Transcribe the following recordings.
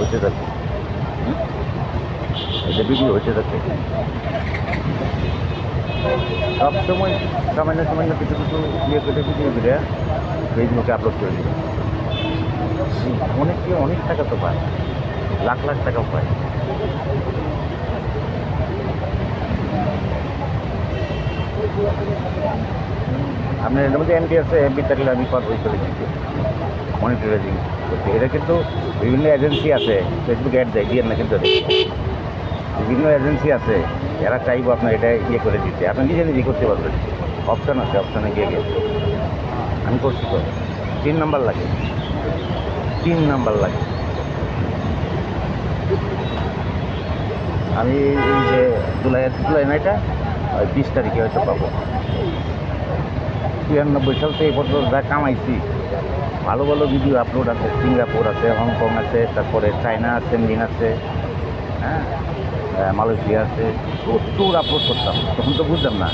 হতে থাকে। এটা বিক্রি হতে থাকে। সবসময় সামান্য সামান্য কিছু কিছু ইয়ে করে বিক্রি করে ফেসবুকে আপলোড করে দেবে। অনেকে অনেক টাকা তো পায়, লাখ লাখ টাকাও পায়। আপনার এর মধ্যে এমপি আছে, এমপি থাকলে আমি কত করে দিচ্ছি মনিটরাইজিং করতে এটা কিন্তু বিভিন্ন এজেন্সি আছে ফেসবুক অ্যাড দেয় দিয়ে না কিন্তু। বিভিন্ন এজেন্সি আছে, এরা চাইব আপনার এটা ইয়ে করে দিতে। আপনি নিজে নিজে করতে পারবেন। অপশান আছে অপশানে গিয়ে গিয়ে। আমি করছি তো। তিন নাম্বার লাগে। তিন নাম্বার লাগে। আমি এই যে জুলাই জুলাই না এটা? ওই বিশ তারিখে হয়তো পাবো। তিরানব্বই সাল থেকে পর্যন্ত যা কামাইছি, ভালো ভালো ভিডিও আপলোড আছে, সিঙ্গাপুর আছে, হংকং আছে, তারপরে চায়না আছে চেন্ডিন আছে হ্যাঁ? মালয়েশিয়া আছে, প্রচুর আপলোড করতাম। তখন তো বুঝতাম না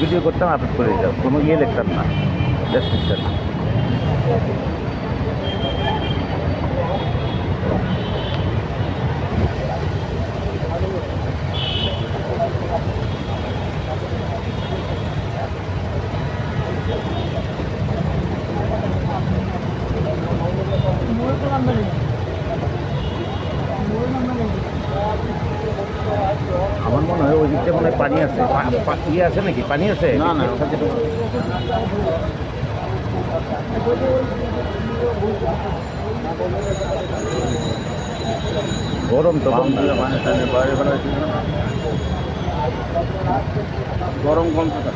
ভিডিও করতাম আপলোড করে দিতাম। কোনো ইয়ে লিখতাম না ডেসক্রিপশন আমার মনে হয় ওই দিকটা মনে হয় পানি আছে। ইয়ে আছে নাকি? পানি আছে? না, না। গরম তো মানে গরম কম থাকে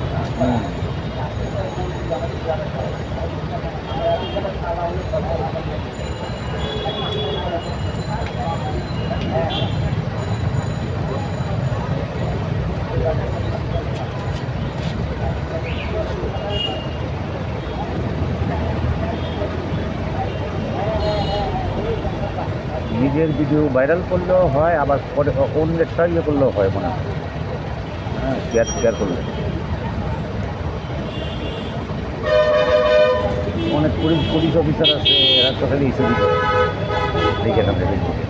নিজের ভিডিও ভাইরাল করলেও হয়, আবার পরে অন্যেরটা ইয়ে করলেও হয় মনে হয়। হ্যাঁ শেয়ার শেয়ার করলে। অনেক পুলিশ পুলিশ অফিসার আছে, এরা তো খালি দিতে দেখে না ফেসবুকে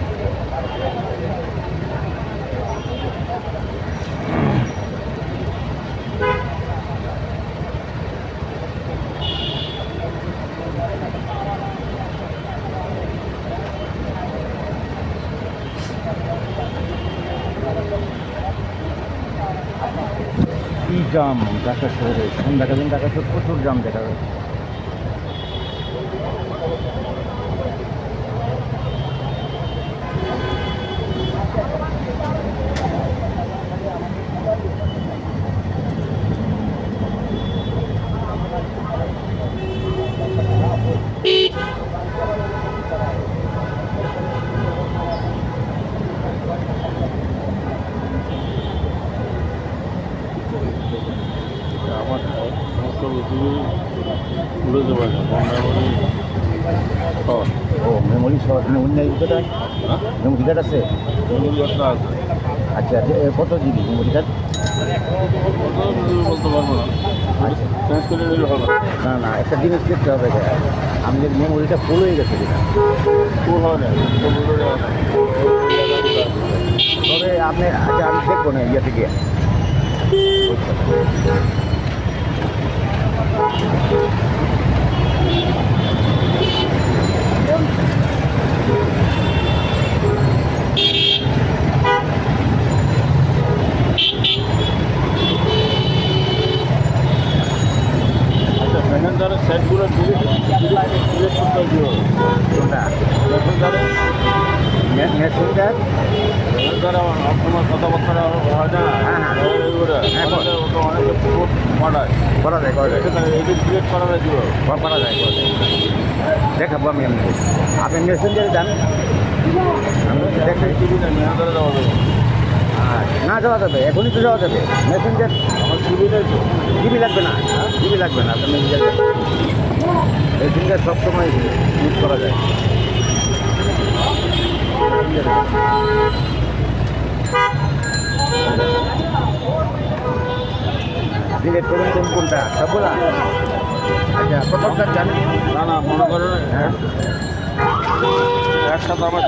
জাম ঢাকা শহরে। সন্ধ্যাকালীন ঢাকা শহর প্রচুর জাম দেখা যায়। দেবো মেমোরি ও মেমোরি সহ মেমোরি নাই কোথায় মেমোরি কার্ড আছে মেমোরি একটা আছে আচ্ছা কত জিবি মেমোরি কার্ড বলতে পারব না আচ্ছা না একটা জিনিস দেখতে হবে আমাদের মেমোরিটা ফুল হয়ে গেছে ফুল হয় তবে আপনি আচ্ছা আমি দেখব না ইয়ে থেকে আচ্ছা মেসেঞ্জারের সেটগুলো ডিলিট ডিলিট করতে হবে কোনটা মেসেঞ্জার মেসেঞ্জারে আপনার কথাবার্তা হয় না হ্যাঁ, করা যায় করা যায় করা যায় দেখাবো আমি আপনি যান আমি দেখাই টিভি না যাওয়া যাবে এখনই তো যাওয়া যাবে মেসেঞ্জার আমার তো লাগবে না জিবি লাগবে না আপনি মেসেঞ্জার মেসেঞ্জার সবসময় ইউজ করা যায় ডিলেট করুন কোন কোনটা? সবগুলা আচ্ছা প্রথমটা জানেন না না মনে করেন হ্যাঁ। একসাথে আমার